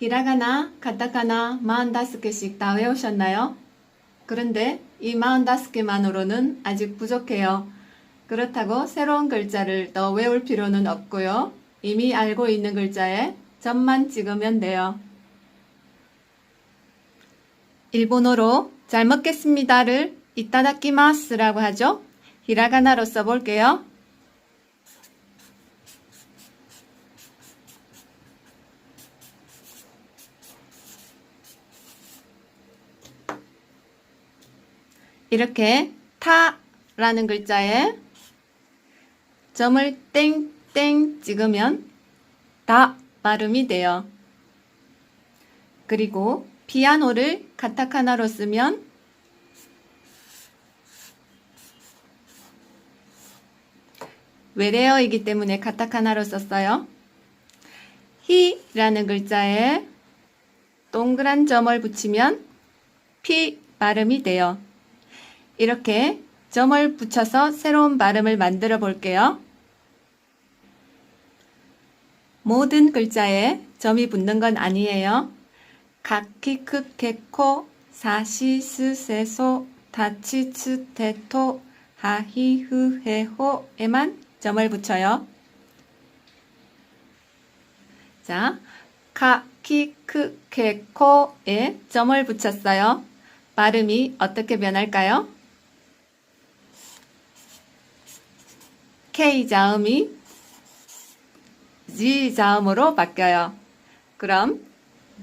히라가나, 카타카나 45개씩 다 외우셨나요? 그런데 이 45개만으로는 아직 부족해요. 그렇다고 새로운 글자를 더 외울 필요는 없고요. 이미 알고 있는 글자에 점만 찍으면 돼요. 일본어로 잘 먹겠습니다를 이따다키마스라고 하죠. 히라가나로 써볼게요. 이렇게 타라는 글자에 점을 땡땡 찍으면 다 발음이 돼요. 그리고 피아노를 카타카나로 쓰면 외래어이기 때문에 카타카나로 썼어요. 히라는 글자에 동그란 점을 붙이면 피 발음이 돼요. 이렇게 점을 붙여서 새로운 발음을 만들어 볼게요. 모든 글자에 점이 붙는 건 아니에요. 각키 크 케코 사시스세소 다치츠테토 하히흐헤호에만 점을 붙여요. 자, 카키크 케코에 점을 붙였어요. 발음이 어떻게 변할까요? K 자음이 G 자음으로 바뀌어요. 그럼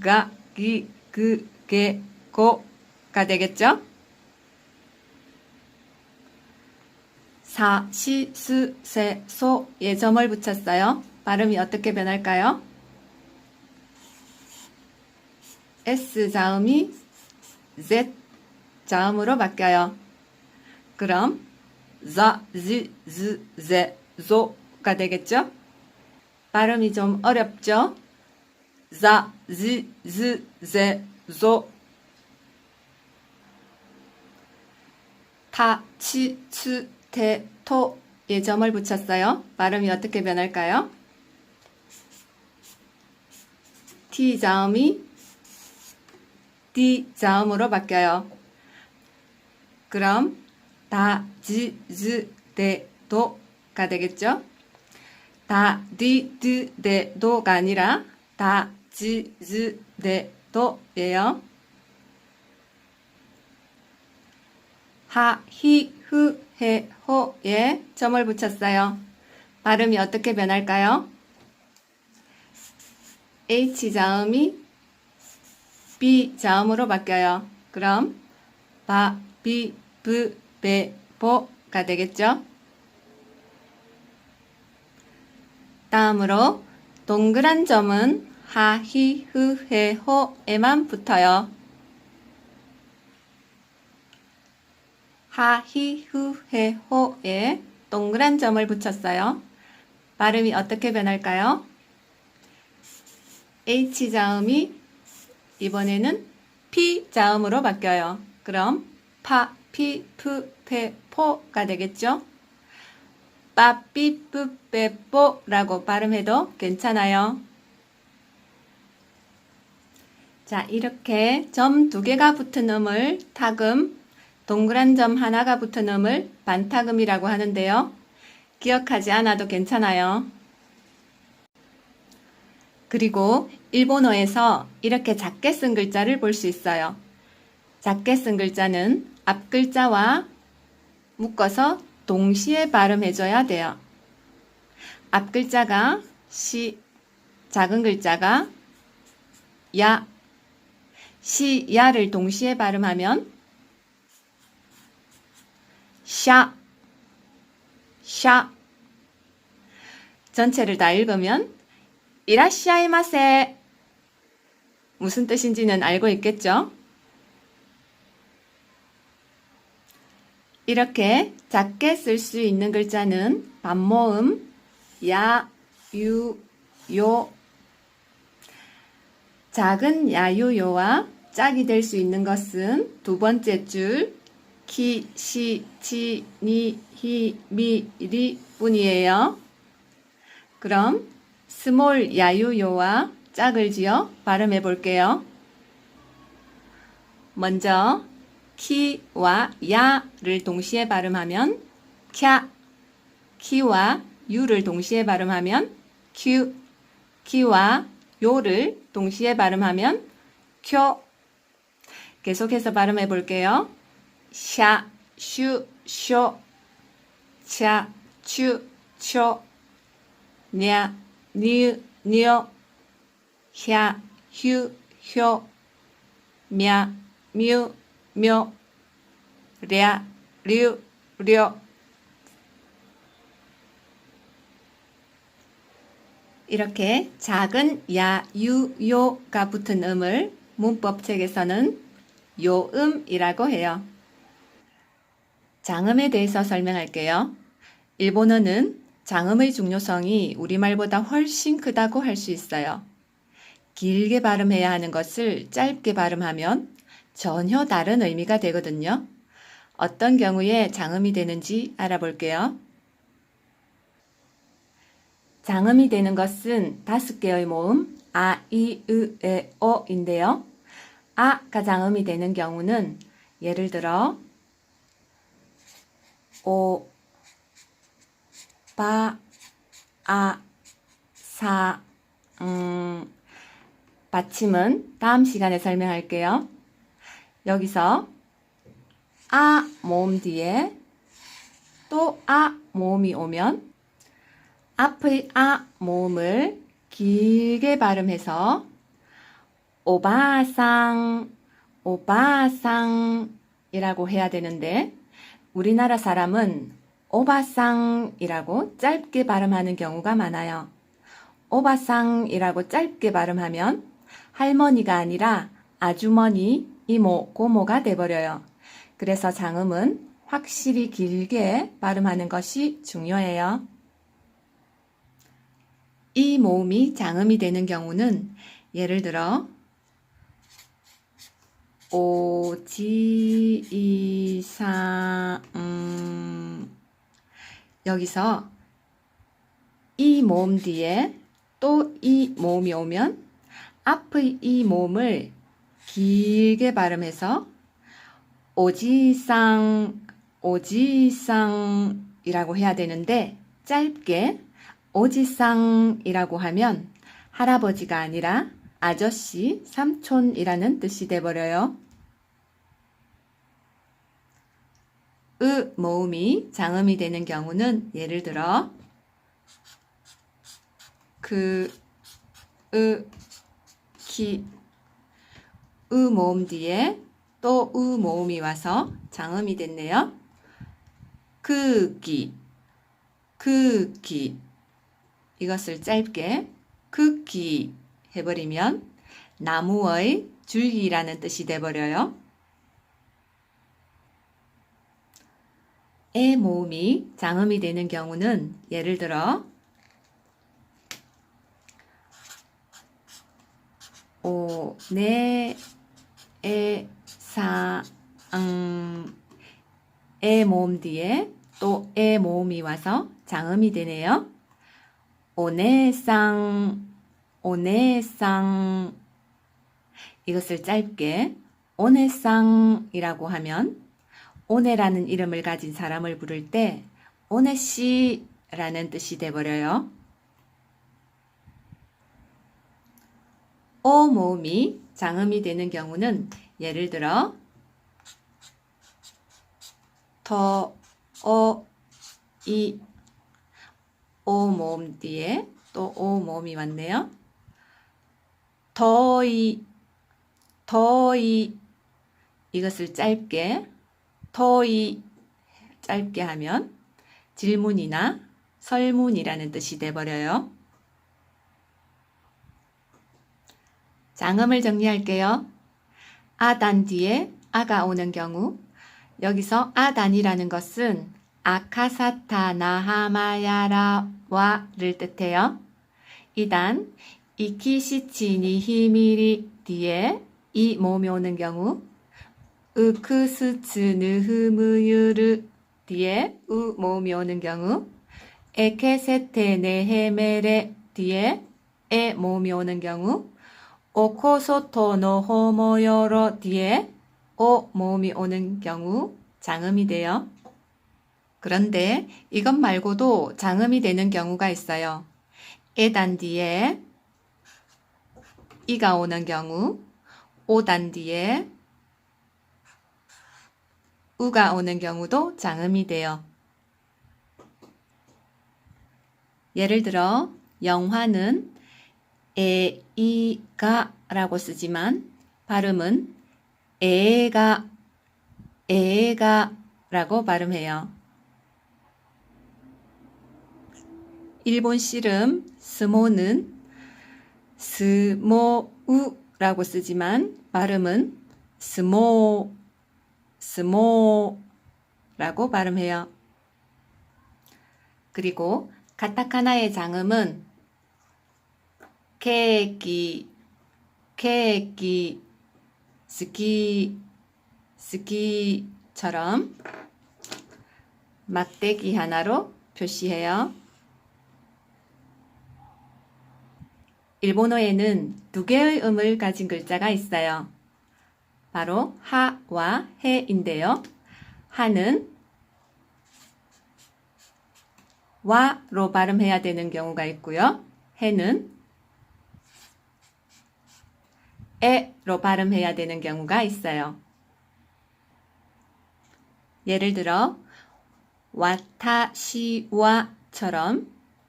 가, 기, 그, 게, 고가 되겠죠? 사, 시, 스, 세, 소에 점을 붙였어요. 발음이 어떻게 변할까요? S 자음이 Z 자음으로 바뀌어요. 그럼 자, 지, 즈, 제, 조가 되겠죠? 발음이 좀 어렵죠? 자, 지, 즈, 제, 조 타, 치, 츠, 테, 토에 점을 붙였어요. 발음이 어떻게 변할까요? T 자음이 D 자음으로 바뀌어요. 그럼 다, 지, 즈, 데, 도가 되겠죠? 다, 디, 드, 데, 도가 아니라 다, 지, 즈, 데, 도예요. 하, 히, 흐, 해, 호에 점을 붙였어요. 발음이 어떻게 변할까요? H 자음이 B 자음으로 바뀌어요. 그럼 바, 비, 브, 베, 보가 되겠죠? 다음으로 동그란 점은 하, 히, 흐, 해, 호에만 붙어요. 하, 히, 흐, 해, 호에 동그란 점을 붙였어요. 발음이 어떻게 변할까요? H 자음이 이번에는 P 자음으로 바뀌어요. 그럼 파, 피, 프, 페, 포가 되겠죠? 빠, 삐, 뿌, 빼, 뽀라고 발음해도 괜찮아요. 자, 이렇게 점 두 개가 붙은 음을 타금, 동그란 점 하나가 붙은 음을 반타금이라고 하는데요. 기억하지 않아도 괜찮아요. 그리고 일본어에서 이렇게 작게 쓴 글자를 볼 수 있어요. 작게 쓴 글자는 앞 글자와 묶어서 동시에 발음해줘야 돼요. 앞 글자가 시, 작은 글자가 야, 시, 야를 동시에 발음하면 샤, 샤. 전체를 다 읽으면 이라시아이마세. 무슨 뜻인지는 알고 있겠죠? 이렇게 작게 쓸 수 있는 글자는 반모음 야, 유, 요. 작은 야유요와 짝이 될 수 있는 것은 두 번째 줄 키, 시, 치, 니, 히, 미, 리 뿐이에요. 그럼 스몰 야유요와 짝을 지어 발음해 볼게요. 먼저 키와 야를 동시에 발음하면 캬, 키와 유를 동시에 발음하면 큐, 키와 요를 동시에 발음하면 쿄. 계속해서 발음해 볼게요. 샤, 슈, 쇼, 차, 추, 초, 냐, 니, 니어, 혀, 휴, 효, 며, 뮤, 묘, 랴, 류, 려. 이렇게 작은 야, 유, 요가 붙은 음을 문법책에서는 요음이라고 해요. 장음에 대해서 설명할게요. 일본어는 장음의 중요성이 우리말보다 훨씬 크다고 할 수 있어요. 길게 발음해야 하는 것을 짧게 발음하면 전혀 다른 의미가 되거든요. 어떤 경우에 장음이 되는지 알아볼게요. 장음이 되는 것은 다섯 개의 모음 아, 이, 으, 에, 어인데요. 아가 장음이 되는 경우는 예를 들어 오, 바, 아, 사, 음, 받침은 다음 시간에 설명할게요. 여기서 아 모음 뒤에 또 아 모음이 오면 앞의 아 모음을 길게 발음해서 오바상, 오바상이라고 해야 되는데 우리나라 사람은 오바상이라고 짧게 발음하는 경우가 많아요. 오바상이라고 짧게 발음하면 할머니가 아니라 아주머니, 이모, 고모가 돼버려요. 그래서 장음은 확실히 길게 발음하는 것이 중요해요. 이 모음이 장음이 되는 경우는 예를 들어 오지이사 음, 여기서 이 모음 뒤에 또 이 모음이 오면 앞의 이 모음을 길게 발음해서 오지상 오지상이라고 해야 되는데 짧게 오지상이라고 하면 할아버지가 아니라 아저씨, 삼촌이라는 뜻이 돼버려요. 으 모음이 장음이 되는 경우는 예를 들어 그, 으, 키, 으 모음 뒤에 또 으 모음이 와서 장음이 됐네요. 크기, 크기. 이것을 짧게 크기 해버리면 나무의 줄기라는 뜻이 돼버려요. 에 모음이 장음이 되는 경우는 예를 들어 오, 네, 에, 사, 음, 에 모음 뒤에 또 에 모음이 와서 장음이 되네요. 오네상, 오네상. 이것을 짧게 오네상이라고 하면 오네라는 이름을 가진 사람을 부를 때 오네씨라는 뜻이 돼버려요. 오 모음이 장음이 되는 경우는 예를 들어 더, 어, 이, 오 모음 뒤에 또 오 모음이 왔네요. 더이, 더이 이것을 짧게 더이 짧게 하면 질문이나 설문이라는 뜻이 돼버려요. 장음을 정리할게요. 아단 뒤에 아가 오는 경우 여기서 아단이라는 것은 아카사타 나하마야라와를 뜻해요. 이단 이키시치니 히미리 뒤에 이 모음이 오는 경우 으크스츠 느흐무유르 뒤에 우 모음이 오는 경우 에케세테 네헤메레 뒤에 에 모음이 오는 경우 오코소토 노호모요로 뒤에 오 모음이 오는 경우 장음이 돼요. 그런데 이것 말고도 장음이 되는 경우가 있어요. 에단 뒤에 이가 오는 경우, 오단 뒤에 우가 오는 경우도 장음이 돼요. 예를 들어 영화는 에 이 가 라고 쓰지만 발음은 에가 에가 라고 발음해요. 일본 씨름 스모는 스모우 라고 쓰지만 발음은 스모 스모 라고 발음해요. 그리고 카타카나의 장음은 케이키, 케이키, 스키, 스키처럼 막대기 하나로 표시해요. 일본어에는 두 개의 음을 가진 글자가 있어요. 바로 하와 해인데요. 하는 와로 발음해야 되는 경우가 있고요. 해는 에로 발음해야 되는 경우가 있어요. 예를 들어 와타시와처럼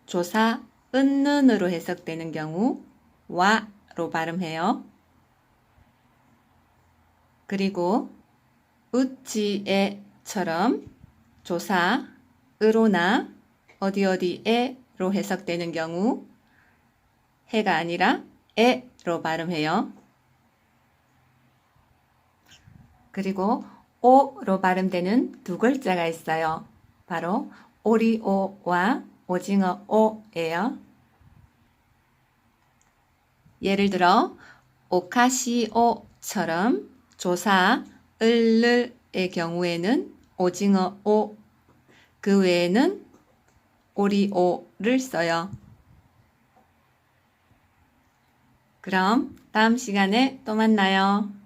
조사 은는으로 해석되는 경우 와로 발음해요. 그리고 우치에처럼 조사 으로나 어디 어디에로 해석되는 경우 해가 아니라 에로 발음해요. 그리고 오로 발음되는 두 글자가 있어요. 바로 오리오와 오징어 오예요. 예를 들어 오카시오처럼 조사 을을의 경우에는 오징어 오, 그 외에는 오리오를 써요. 그럼 다음 시간에 또 만나요.